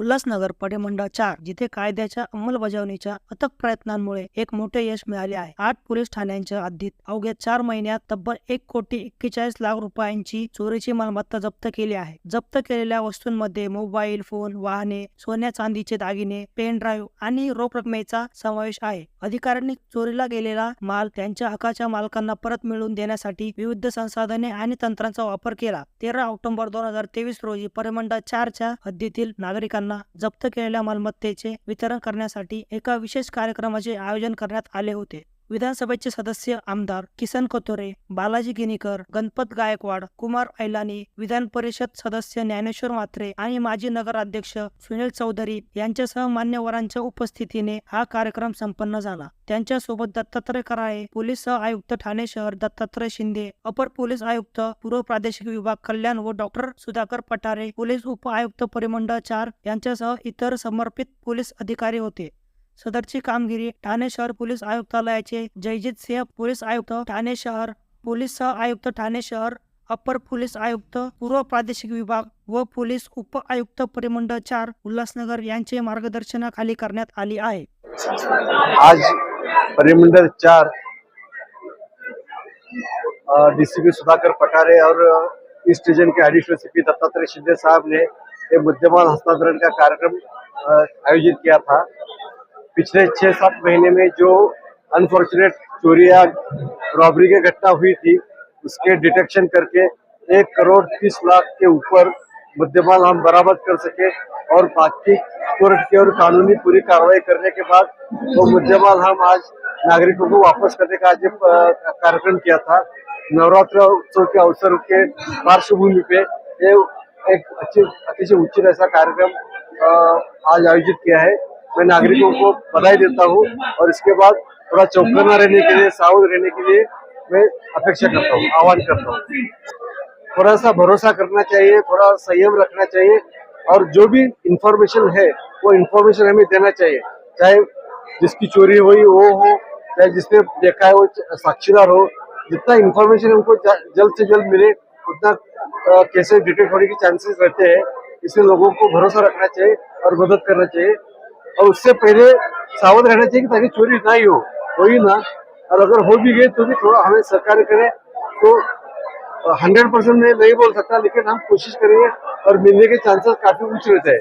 उल्हासनगर पडेमंडळ चार जिथे कायद्याच्या अंमलबजावणीच्या अथक प्रयत्नांमुळे एक मोठे यश मिळाले आहे. आठ पोलीस ठाण्यांच्या हद्दीत अवघ्या चार महिन्यात तब्बल एक कोटी एक्केचाळीस लाख रुपयांची चोरीची मालमत्ता जप्त केली आहे. जप्त केलेल्या वस्तूंमध्ये मोबाईल फोन वाहने सोन्या चांदीचे दागिने पेन ड्राईव्ह आणि रोख रकमेचा समावेश आहे. अधिकाऱ्यांनी चोरीला गेलेला माल त्यांच्या हकाच्या मालकांना परत मिळवून देण्यासाठी विविध संसाधने आणि तंत्रांचा वापर केला. तेरा ऑक्टोबर दोन हजार तेवीस रोजी परिमंडळ चारच्या हद्दीतील नागरिकांना जप्त केलेल्या मालमत्तेचे वितरण करण्यासाठी एका विशेष कार्यक्रमाचे आयोजन करण्यात आले होते. विधानसभेचे सदस्य आमदार किसन कोथोरे बालाजी गिनीकर गणपत गायकवाड कुमार ऐलानी विधान परिषद सदस्य ज्ञानेश्वर मात्रे आणि माजी नगराध्यक्ष सुनील चौधरी यांच्यासह मान्यवरांच्या उपस्थितीने हा कार्यक्रम संपन्न झाला. त्यांच्यासोबत दत्तात्रय कराळे पोलीस सह आयुक्त ठाणे शहर दत्तात्रय शिंदे अपर पोलीस आयुक्त पूर्व प्रादेशिक विभाग कल्याण व डॉक्टर सुधाकर पटारे पोलीस उप आयुक्त परिमंडळ चार यांच्यासह इतर समर्पित पोलीस अधिकारी होते. सदरची कामगिरी ठाणे शहर पोलीस आयुक्तालयाचे जयजित सिंह पोलीस आयुक्त ठाणे शहर पोलीस सह आयुक्त ठाणे शहर अपर पोलीस आयुक्त पूर्व प्रादेशिक विभाग व पोलीस उप आयुक्त परिमंडळ चार उल्हासनगर यांचे मार्गदर्शनाखाली करण्यात आली आहे. आज परिमंडल चार डीसीपी सुधाकर पटारे और ईस्ट रीजन के एडिशनल सीपी दत्तात्रेय शिंदे साहब ने ये मुद्देमाल हस्तांतरण का कार्यक्रम आयोजित किया था। पिछले छह सात महीने में जो अनफॉर्चुनेट चोरी या रॉबरी की घटना हुई थी, उसके डिटेक्शन करके एक करोड़ तीस लाख के ऊपर मुद्देमाल हम बरामद कर सके और बाकी कोर्ट की और कानूनी पूरी कार्रवाई करने के बाद वो तो मुद्देमाल हम आज नागरिकों को वापस करने का आज कार्यक्रम किया था। नवरात्र उत्सव के अवसर के पार्श्वभूमि पे ये एक अच्छी, अतिशय उचित ऐसा कार्यक्रम आज आयोजित किया है। मैं नागरिकों को बधाई देता हूँ और इसके बाद थोड़ा चौकन्ना रहने के लिए, सावध रहने के लिए मैं अपेक्षा करता हूँ, आह्वान करता हूँ। थोड़ा सा भरोसा करना चाहिए, थोड़ा संयम रखना चाहिए और जो भी इंफॉर्मेशन है, वो इंफॉर्मेशन हमें देना चाहिए। चाहे जिसकी चोरी हुई, वो हो, चाहे जिसने देखा है, वो साक्षीदार हो, जितना इंफॉर्मेशन हमको जल्द से जल्द मिले, उतना केसेस डिटेक्ट होने के चांसेस रहते हैं। इसलिए लोगों को भरोसा रखना चाहिए और मदद करना चाहिए। और उससे पहले सावध रहना चाहिए कि ताकि चोरी हो, ना ही हो हो ही ना. और अगर हो भी गई तो भी थोड़ा हमें सरकार करे. तो हंड्रेड परसेंट मैं नहीं बोल सकता लेकिन हम कोशिश करेंगे और मिलने के चांसेस काफी ऊंच रहते हैं.